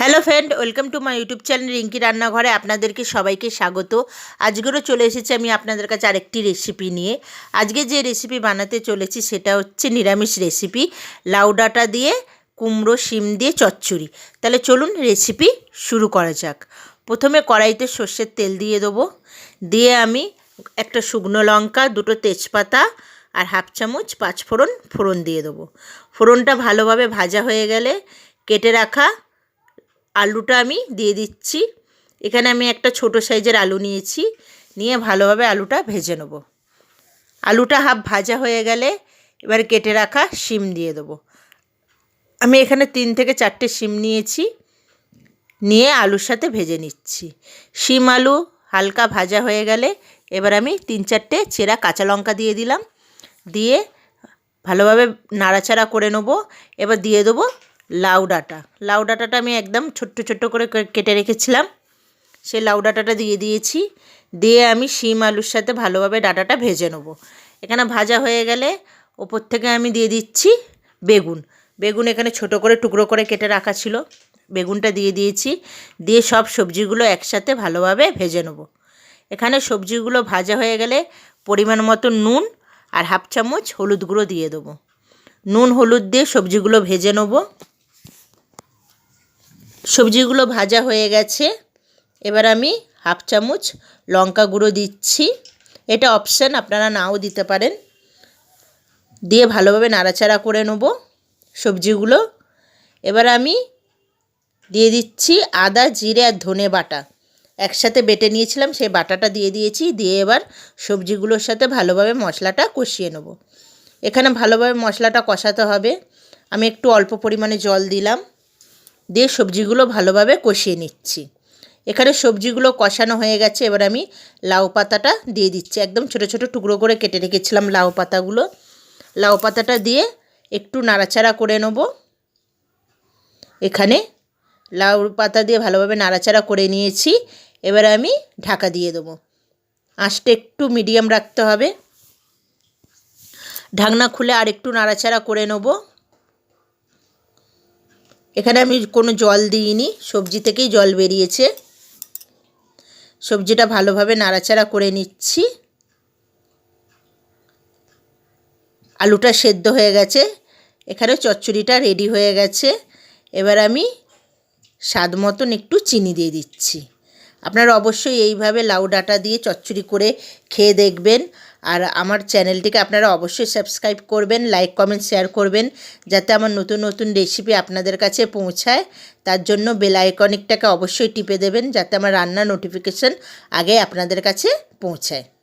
Hello friend, welcome to my YouTube channel Rinki রান্নাঘরে। আপনাদেরকে সবাইকে স্বাগত। আজকেরও চলে এসেছি আমি আপনাদের কাছে আরেকটি রেসিপি নিয়ে। আজকে যে রেসিপি বানাতে চলেছি সেটা হচ্ছে নিরামিষ রেসিপি লাউ ডাঁটা দিয়ে, কুমড়ো, শিম দিয়ে চচ্চড়ি। তাহলে চলুন রেসিপি শুরু করা যাক। প্রথমে কড়াইতে সর্ষের তেল দিয়ে দেবো। দিয়ে আমি একটা শুকনো লঙ্কা, দুটো তেজপাতা আর হাফ চামচ পাঁচ ফোড়ন ফোড়ন দিয়ে দেবো। ফোড়নটা ভালোভাবে ভাজা হয়ে গেলে কেটে রাখা আলুটা আমি দিয়ে দিচ্ছি। এখানে আমি একটা ছোট সাইজের আলু নিয়েছি। নিয়ে ভালোভাবে আলুটা ভেজে নেব। আলুটা হাফ ভাজা হয়ে গেলে এবার কেটে রাখা শিম দিয়ে দেবো। আমি এখানে তিন থেকে চারটে শিম নিয়েছি। নিয়ে আলুর সাথে ভেজে নিচ্ছি। শিম আলু হালকা ভাজা হয়ে গেলে এবার আমি তিন চারটে চেরা কাঁচা লঙ্কা দিয়ে দিলাম। দিয়ে ভালোভাবে নাড়াচাড়া করে নেব। এবার দিয়ে দেবো লাউ ডাঁটা। লাউ ডাঁটাটা আমি একদম ছোট্ট ছোট্ট করে কেটে রেখেছিলাম। সেই লাউ ডাঁটাটা দিয়ে দিয়েছি। দিয়ে আমি শিম আলুর সাথে ভালোভাবে ডাঁটাটা ভেজে নেব। এখানে ভাজা হয়ে গেলে ওপর থেকে আমি দিয়ে দিচ্ছি বেগুন। বেগুন এখানে ছোট করে টুকরো করে কেটে রাখা ছিল। বেগুনটা দিয়ে দিয়েছি। দিয়ে সব সবজিগুলো একসাথে ভালোভাবে ভেজে নেব। এখানে সবজিগুলো ভাজা হয়ে গেলে পরিমাণ মতো নুন আর হাফ চামচ হলুদ গুঁড়ো দিয়ে দেবো। নুন হলুদ দিয়ে সবজিগুলো ভেজে নেব। সবজিগুলো ভাজা হয়ে গেছে। এবার আমি হাফ চামচ লঙ্কা গুঁড়ো দিচ্ছি। এটা অপশান আপনারা নাও দিতে পারেন। দিয়ে ভালোভাবে নাড়াচাড়া করে নেব সবজিগুলো। এবার আমি দিয়ে দিচ্ছি আদা, জিরে আর ধনে বাটা। একসাথে বেটে নিয়েছিলাম, সেই বাটাটা দিয়ে দিয়েছি। দিয়ে এবার সবজিগুলোর সাথে ভালোভাবে মশলাটা কষিয়ে নেব। এখানে ভালোভাবে মশলাটা কষাতে হবে। আমি একটু অল্প পরিমাণে জল দিলাম। দিয়ে সবজিগুলো ভালোভাবে কষিয়ে নিচ্ছি। এখানে সবজিগুলো কষানো হয়ে গেছে, এবার আমি লাউ পাতাটা দিয়ে দিচ্ছি। একদম ছোট ছোট টুকরো করে কেটে রেখেছিলাম লাউ পাতাগুলো। লাউ পাতাটা দিয়ে একটু নাড়াচাড়া করে নেব। এখানে লাউ পাতা দিয়ে ভালোভাবে নাড়াচাড়া করে নিয়েছি। এবার আমি ঢাকা দিয়ে দেবো। আঁচটা একটু মিডিয়াম রাখতে হবে। ঢাকনা খুলে আর একটু নাড়াচাড়া করে নেব। এখানে আমি কোনো জল দিইনি, সবজি থেকেই জল বেরিয়েছে। সবজিটা ভালোভাবে নাড়াচাড়া করে নিচ্ছি। আলুটা সেদ্ধ হয়ে গেছে। এখানে চচ্চড়িটা রেডি হয়ে গেছে। এবার আমি স্বাদ মতন একটু চিনি দিয়ে দিচ্ছি। আপনারা অবশ্যই এইভাবে লাউ ডাঁটা দিয়ে চচ্চড়ি করে খেয়ে দেখবেন। আর আমার চ্যানেলটিকে আপনারা অবশ্যই সাবস্ক্রাইব করবেন, লাইক, কমেন্ট, শেয়ার করবেন যাতে আমার নতুন নতুন রেসিপি আপনাদের কাছে পৌঁছায়। তার জন্য বেল আইকনিকটাকে অবশ্যই টিপে দেবেন যাতে আমার রান্নার নোটিফিকেশান আগে আপনাদের কাছে পৌঁছায়।